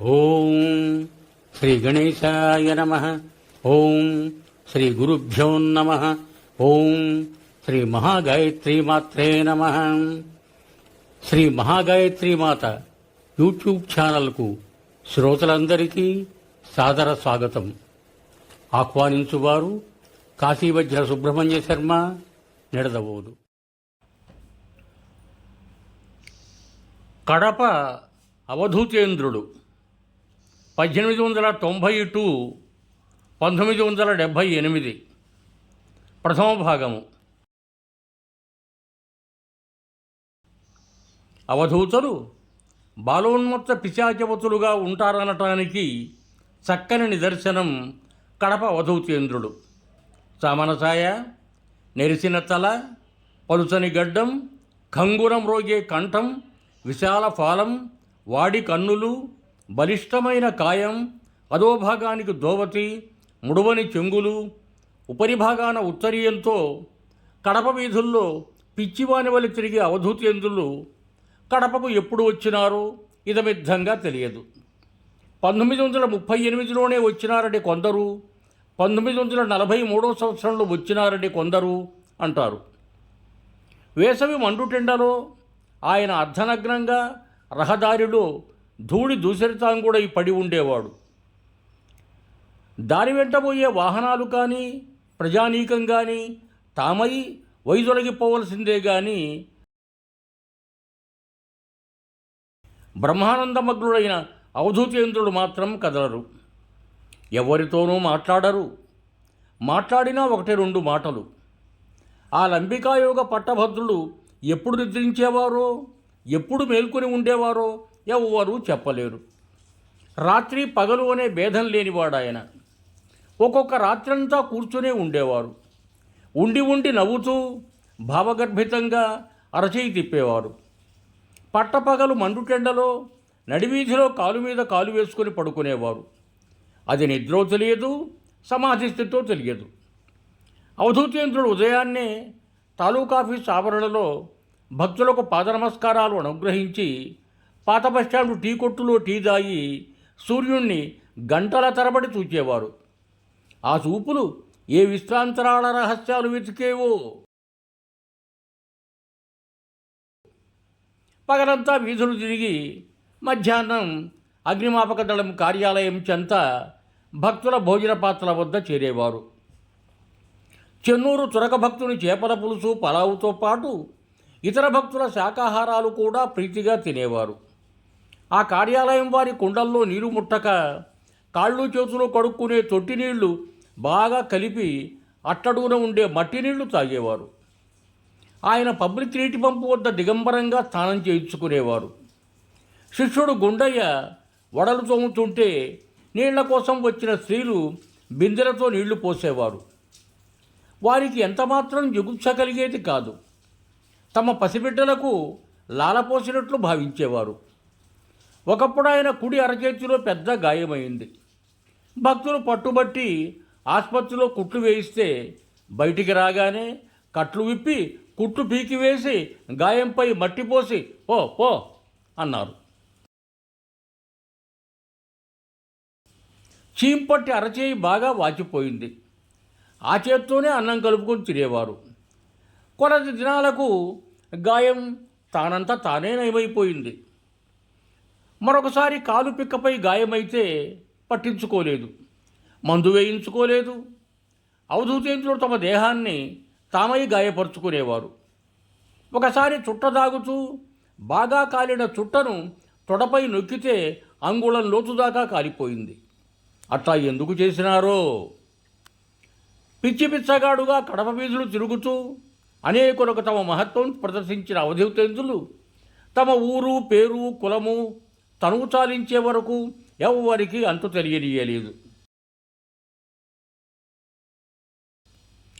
ఓం శ్రీ గణేశాయ నమ. ఓం శ్రీ గురుభ్యో నమ. ఓం శ్రీ మహాగాయత్రి మాత్రే నమ. శ్రీ మహాగాయత్రి మాత యూట్యూబ్ ఛానల్కు శ్రోతలందరికీ సాదర స్వాగతం. ఆహ్వానించువారు కాశీవజ్ర సుబ్రహ్మణ్య శర్మ నిడదవోదు. కడప అవధూతేంద్రుడు. పద్దెనిమిది వందల తొంభై టు పంతొమ్మిది వందల డెబ్భై ఎనిమిది. ప్రథమ భాగము. అవధూతలు బాలోన్మత్త పిశాచవతులుగా ఉంటారనటానికి చక్కని నిదర్శనం కడప అవధూతేంద్రుడు. చామనసాయ నెరిసిన తల పలుచని గడ్డం కంగురం రోగే కంఠం విశాల ఫాలం వాడి కన్నులు బలిష్టమైన కాయం అధోభాగానికి దోవతి ముడువని చెంగులు ఉపరిభాగాన ఉత్తరీయంతో కడప వీధుల్లో పిచ్చివాని వలి తిరిగే అవధూతేంద్రులు కడపకు ఎప్పుడు వచ్చినారో ఇదమిద్ధంగా తెలియదు. పంతొమ్మిది వందల ముప్పై ఎనిమిదిలోనే వచ్చినారని కొందరు పంతొమ్మిది వందల నలభై మూడో సంవత్సరంలో వచ్చినారని కొందరు అంటారు. వేసవి మండుటెండలో ఆయన అర్ధనగ్నంగా రహదారిలో ధూళి దూసరితాం కూడా ఈ పడి ఉండేవాడు. దారి వెంటబోయే వాహనాలు కానీ ప్రజానీకం కానీ తామై వైదొలగిపోవలసిందే కానీ బ్రహ్మానందమగ్నుడైన అవధూతేంద్రుడు మాత్రం కదలరు. ఎవరితోనూ మాట్లాడరు. మాట్లాడినా ఒకటి రెండు మాటలు. ఆ లంబికాయోగ పట్టభద్రులు ఎప్పుడు నిద్రించేవారో ఎప్పుడు మేల్కొని ఉండేవారో ఎవ్వరూ చెప్పలేరు. రాత్రి పగలు అనే భేదం లేనివాడాయన. ఒక్కొక్క రాత్రంతా కూర్చునే ఉండేవారు. ఉండి ఉండి నవ్వుతూ భావగర్భితంగా అరచేయి తిప్పేవారు. పట్టపగలు మండుటెండలో నడివీధిలో కాలు మీద కాలు వేసుకొని పడుకునేవారు. అది నిద్రో తెలియదు సమాధి స్థితితో తెలియదు. అవధూతేంద్రుడు ఉదయాన్నే తాలూకాఫీస్ ఆవరణలో భక్తులకు పాదనమస్కారాలు అనుగ్రహించి పాత బస్టాండు టీ కొట్టులో టీ దాగి సూర్యుణ్ణి గంటల తరబడి చూచేవారు. ఆ చూపులు ఏ విశ్రాంతరాల రహస్యాలు వెతికేవో. పగలంతా వీధులు తిరిగి మధ్యాహ్నం అగ్నిమాపక దళం కార్యాలయం చెంత భక్తుల భోజన పాత్రల వద్ద చేరేవారు. చెన్నూరు తురక భక్తుని చేపల పులుసు పలావుతో పాటు ఇతర భక్తుల శాకాహారాలు కూడా ప్రీతిగా తినేవారు. ఆ కార్యాలయం వారి కుండల్లో నీరు ముట్టక కాళ్ళు చేతులు కడుక్కునే తొట్టి నీళ్ళు బాగా కలిపి అట్టడుగున ఉండే మట్టి నీళ్ళు తాగేవారు. ఆయన పబ్లిక్ నీటి పంపు వద్ద దిగంబరంగా స్నానం చేయించుకునేవారు. శిష్యుడు గుండయ్య వడలు తోముతుంటే నీళ్ళ కోసం వచ్చిన స్త్రీలు బిందెలతో నీళ్ళు పోసేవారు. వారికి ఎంతమాత్రం జిగుప్స కలిగేది కాదు. తమ పసిబిడ్డలకు లాలపోసినట్లు భావించేవారు. ఒకప్పుడు ఆయన కుడి అరచేతిలో పెద్ద గాయమైంది. భక్తులు పట్టుబట్టి ఆసుపత్రిలో కుట్లు వేయిస్తే బయటికి రాగానే కట్లు విప్పి కుట్లు పీకి వేసి గాయంపై మట్టి పోసి పో పో అన్నారు. చీంపట్టి అరచేయి బాగా వాచిపోయింది. ఆ చేత్తోనే అన్నం కలుపుకొని తినేవారు. కొలది దినాలకు గాయం తానంతా తానే నయమైపోయింది. మరొకసారి కాలు పిక్కపై గాయమైతే పట్టించుకోలేదు మందు వేయించుకోలేదు. అవధూతేంద్రులు తమ దేహాన్ని తామై గాయపరుచుకునేవారు. ఒకసారి చుట్ట దాగుతూ బాగా కాలిన చుట్టను తొడపై నొక్కితే అంగుళం లోతుదాకా కాలిపోయింది. అట్లా ఎందుకు చేసినారో? పిచ్చి పిచ్చగాడుగా కడప వీధులు తిరుగుతూ అనేకులకు తమ మహత్వం ప్రదర్శించిన అవధూతేంద్రులు తమ ఊరు పేరు కులము తనువు చాలించే వరకు ఎవ్వరికీ అంతు తెలియనీయలేదు.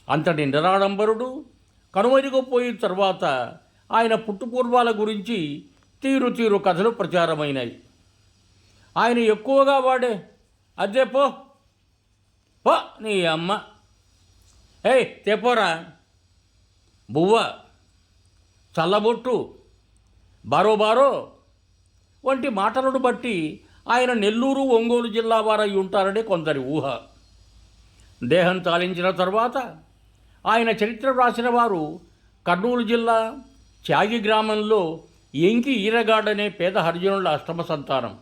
అంతటి నిరాడంబరుడు కనుమరుగపోయిన తర్వాత ఆయన పుట్టుపూర్వాల గురించి తీరు తీరు కథలు ప్రచారమైనాయి. ఆయన ఎక్కువగా వాడే అదే పో పో నీ అమ్మ. ఏయ్ తెపోరా బువ్వ చల్లబొట్టు బారో బారో. వంటి మాటలను బట్టి ఆయన నెల్లూరు ఒంగోలు జిల్లా వారై ఉంటారని కొందరి ఊహ. దేహం తాలించిన తర్వాత ఆయన చరిత్ర వ్రాసిన వారు కర్నూలు జిల్లా త్యాగి గ్రామంలో ఎంకి ఈరగాడనే పేద హరిజనుల అష్టమ సంతానం.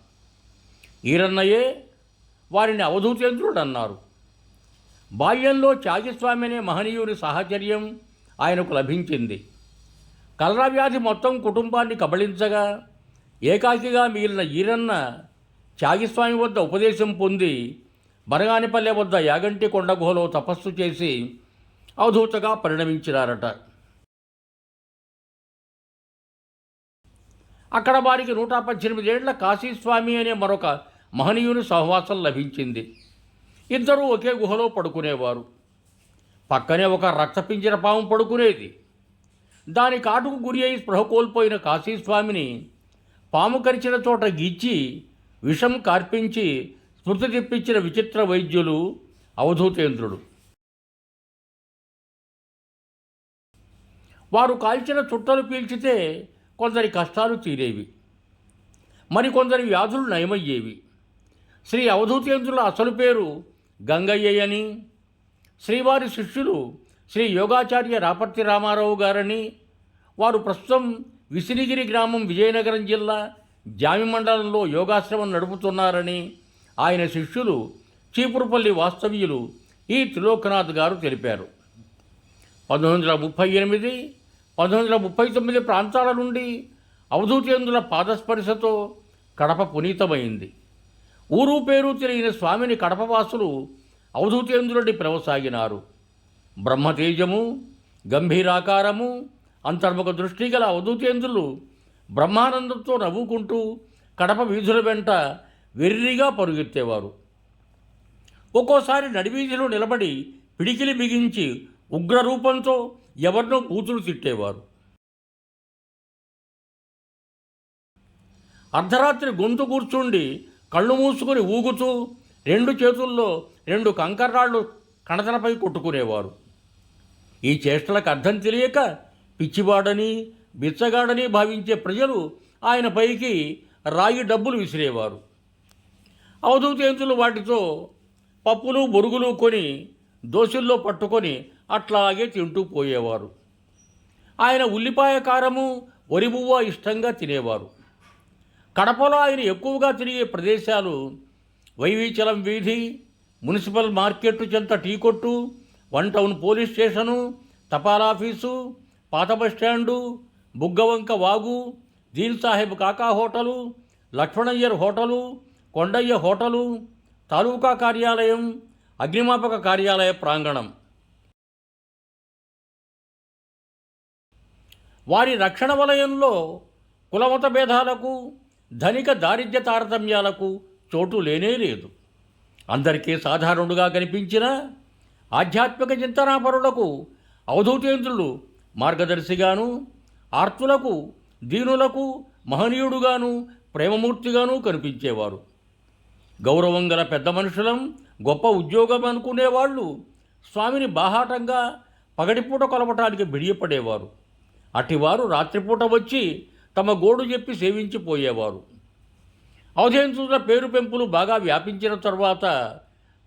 ఈరన్నయే వారిని అవధూతేంద్రుడు అన్నారు బాల్యంలో త్యాగిస్వామి అనే మహనీయుని సాహచర్యం ఆయనకు లభించింది. కలరా వ్యాధి మొత్తం కుటుంబాన్ని కబళించగా ఏకాకిగా మిగిలిన ఈరన్న త్యాగిస్వామి వద్ద ఉపదేశం పొంది బనగానిపల్లె వద్ద యాగంటి కొండ గుహలో తపస్సు చేసి అవధూతగా పరిణమించినారట. అక్కడ వారికి నూట పద్దెనిమిదేళ్ళ కాశీస్వామి అనే మరొక మహనీయుని సహవాసం లభించింది. ఇద్దరూ ఒకే గుహలో పడుకునేవారు. పక్కనే ఒక రక్తపింజర పాము పడుకునేది. దాని కాటుకు గురి అయి స్పృహ కోల్పోయిన కాశీస్వామిని పాము కరిచిన చోట గీచి విషం కార్పించి స్మృతి తెప్పించిన విచిత్ర వైద్యులు అవధూతేంద్రుడు. వారు కాల్చిన చుట్టలు పీల్చితే కొందరి కష్టాలు తీరేవి. మరికొందరి వ్యాధులు నయమయ్యేవి. శ్రీ అవధూతేంద్రుల అసలు పేరు గంగయ్య అని శ్రీవారి శిష్యులు శ్రీ యోగాచార్య రాపర్తి రామారావు గారని వారు ప్రస్తుతం విసినిగిరి గ్రామం విజయనగరం జిల్లా జామి మండలంలో యోగాశ్రమం నడుపుతున్నారని ఆయన శిష్యులు చీపురుపల్లి వాస్తవ్యులు ఈ త్రిలోకనాథ్ గారు తెలిపారు. పంతొమ్మిది వందల ముప్పై ఎనిమిది పంతొమ్మిది వందల ముప్పై తొమ్మిది ప్రాంతాల నుండి అవధూతేంద్రుల పాదస్పర్శతో కడప పునీతమైంది. ఊరు పేరు తెలియని స్వామిని కడపవాసులు అవధూతేంద్రుడి ప్రవసాగినారు. బ్రహ్మతేజము గంభీరాకారము అంతర్ముఖ దృష్టి గల అవధూతేంద్రులు బ్రహ్మానందంతో నవ్వుకుంటూ కడప వీధుల వెంట వెర్రిగా పరుగెత్తేవారు. ఒక్కోసారి నడివీధిలో నిలబడి పిడికిలి బిగించి ఉగ్రరూపంతో ఎవరినో కూతురు తిట్టేవారు. అర్ధరాత్రి గొంతు కూర్చుండి కళ్ళు మూసుకుని ఊగుతూ రెండు చేతుల్లో రెండు కంకర్రాళ్ళు కణతలపై కొట్టుకునేవారు. ఈ చేష్టలకు అర్థం తెలియక పిచ్చివాడని బిచ్చగాడని భావించే ప్రజలు ఆయన పైకి రాగి డబ్బులు విసిరేవారు. అవధూతేంతులు వాటితో పప్పులు బొరుగులు కొని దోశల్లో పట్టుకొని అట్లాగే తింటూ పోయేవారు. ఆయన ఉల్లిపాయ కారము ఒరిబువ్వ ఇష్టంగా తినేవారు. కడపలో ఆయన ఎక్కువగా తిరిగే ప్రదేశాలు వైవీచలం వీధి మున్సిపల్ మార్కెట్ చెంత టీ కొట్టు వన్ టౌన్ పోలీస్ స్టేషను తపాలాఫీసు పాత బస్టాండు బుగ్గవంక వాగు Deen Saheb Kaka hotel Lakshmanayyar hotel Kondaiah hotel taluka కార్యాలయం అగ్నిమాపక కార్యాలయ ప్రాంగణం. వారి రక్షణ వలయంలో కులమత భేదాలకు ధనిక దారిద్ర్య తారతమ్యాలకు చోటు లేనే లేదు. అందరికీ సాధారణుడుగా కనిపించిన ఆధ్యాత్మిక చింతనాపరులకు అవధూతేంద్రులు మార్గదర్శిగాను ఆర్తులకు దీనులకు మహనీయుడుగాను ప్రేమమూర్తిగాను కనిపించేవారు. గౌరవం గల పెద్ద మనుషులం గొప్ప ఉద్యోగం అనుకునేవాళ్ళు స్వామిని బాహాటంగా పగటిపూట కొలవటానికి బిడియపడేవారు. అటివారు రాత్రిపూట వచ్చి తమ గోడు చెప్పి సేవించిపోయేవారు. అవధేంద్రుల పేరు పెంపులు బాగా వ్యాపించిన తర్వాత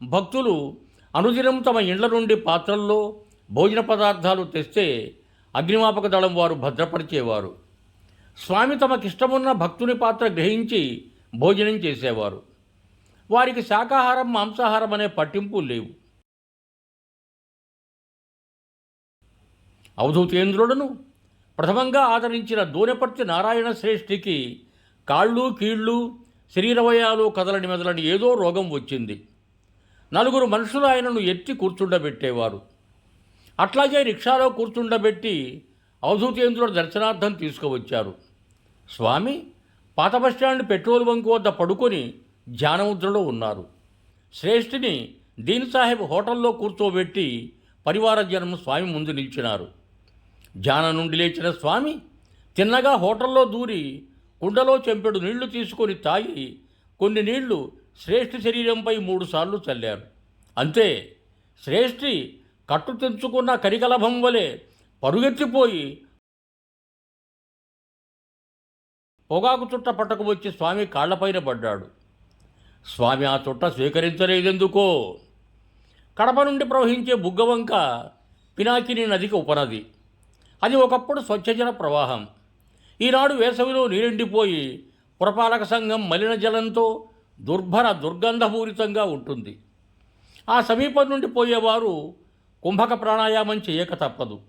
భక్తులు అనుదినం తమ ఇండ్ల నుండి పాత్రల్లో భోజన పదార్థాలు తెస్తే అగ్నిమాపక దళం వారు భద్రపరిచేవారు. స్వామి తమకిష్టమున్న భక్తుని పాత్ర గ్రహించి భోజనం చేసేవారు. వారికి శాకాహారం మాంసాహారం అనే పట్టింపు లేవు. అవధూతేంద్రులను ప్రథమంగా ఆదరించిన దూనెపర్తి నారాయణ శ్రేష్ఠికి కాళ్ళు కీళ్ళు శరీరవయాలు కదలని మెదలని ఏదో రోగం వచ్చింది. నలుగురు మనుషులు ఆయనను ఎత్తి కూర్చుండబెట్టేవారు. అట్లాగే రిక్షాలో కూర్చుండబెట్టి అవధూతేంద్రుడు దర్శనార్థం తీసుకువచ్చారు. స్వామి పాత బస్టాండ్ పెట్రోల్ బంక్ వద్ద పడుకొని ధ్యానముద్రలో ఉన్నారు. శ్రేష్ఠిని దీన్ సాహెబ్ హోటల్లో కూర్చోబెట్టి పరివార జనం స్వామి ముందు నిలిచినారు. ధ్యాన నుండి లేచిన స్వామి తిన్నగా హోటల్లో దూరి కుండలో చెంపెడు నీళ్ళు తీసుకొని తాగి కొన్ని నీళ్ళు శ్రేష్ఠి శరీరంపై మూడుసార్లు చల్లారు. అంతే శ్రేష్ఠి కట్టు తెంచుకున్న కరికలభం వలె పరుగెత్తిపోయి పొగాకు చుట్ట పట్టకు వచ్చి స్వామి కాళ్ళపైన పడ్డాడు. స్వామి ఆ చుట్ట స్వీకరించలేదెందుకో? కడప నుండి ప్రవహించే బుగ్గవంక పినాకిని నదికి ఉపనది. అది ఒకప్పుడు స్వచ్ఛజల ప్రవాహం. ఈనాడు వేసవిలో నీరెండిపోయి పురపాలక సంఘం మలిన జలంతో దుర్భర దుర్గంధపూరితంగా ఉంటుంది. ఆ సమీపం నుండి పోయేవారు కుంభక ప్రాణాయామం చేయక తప్పదు.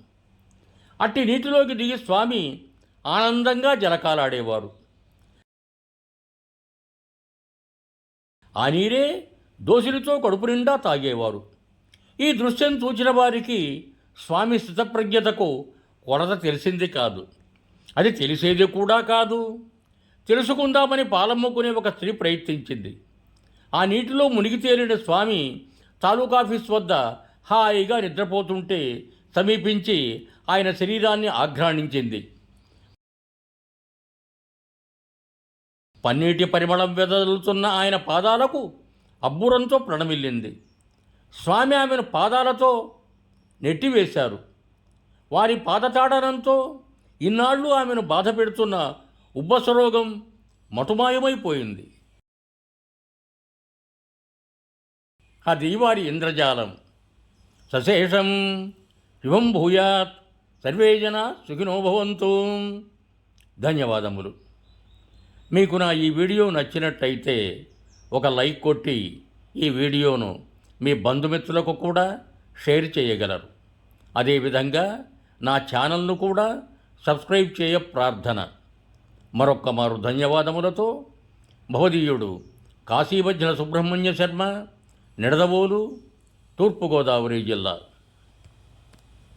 అట్టి నీటిలోకి దిగి స్వామి ఆనందంగా జలకాలాడేవారు. ఆ నీరే దోసిలితో కడుపు నిండా తాగేవారు. ఈ దృశ్యం చూచిన వారికి స్వామి స్థితప్రజ్ఞతకు కొరత తెలిసింది కాదు. అది తెలిసేది కూడా కాదు. తెలుసుకుందామని పాలమ్ముకునే ఒక స్త్రీ ప్రయత్నించింది. ఆ నీటిలో మునిగి తేలిన స్వామి తాలూకాఫీస్ వద్ద హాయిగా నిద్రపోతుంటే సమీపించి ఆయన శరీరాన్ని ఆఘ్రాణించింది. పన్నీటి పరిమళం వెదలుతున్న ఆయన పాదాలకు అబ్బురంతో ప్రణమిల్లింది. స్వామి ఆమెను పాదాలతో నెట్టివేశారు. వారి పాదతాడనంతో ఇన్నాళ్ళు ఆమెను బాధ పెడుతున్న ఉబ్బసరోగం మటుమాయమైపోయింది. అది వారి ఇంద్రజాలం సశేషం శివం భూయాత్. సర్వే జన సుఖినోభవంతు ధన్యవాదములు. మీకు నా ఈ వీడియో నచ్చినట్టయితే ఒక లైక్ కొట్టి ఈ వీడియోను మీ బంధుమిత్రులకు కూడా షేర్ చేయగలరు. అదేవిధంగా నా ఛానల్ను కూడా సబ్స్క్రైబ్ చేయ ప్రార్థన. మరొక్క మారు ధన్యవాదములతో భవదీయుడు కాశీవజ్ర సుబ్రహ్మణ్య శర్మ నిడదవోలు తూర్పుగోదావరి జిల్లా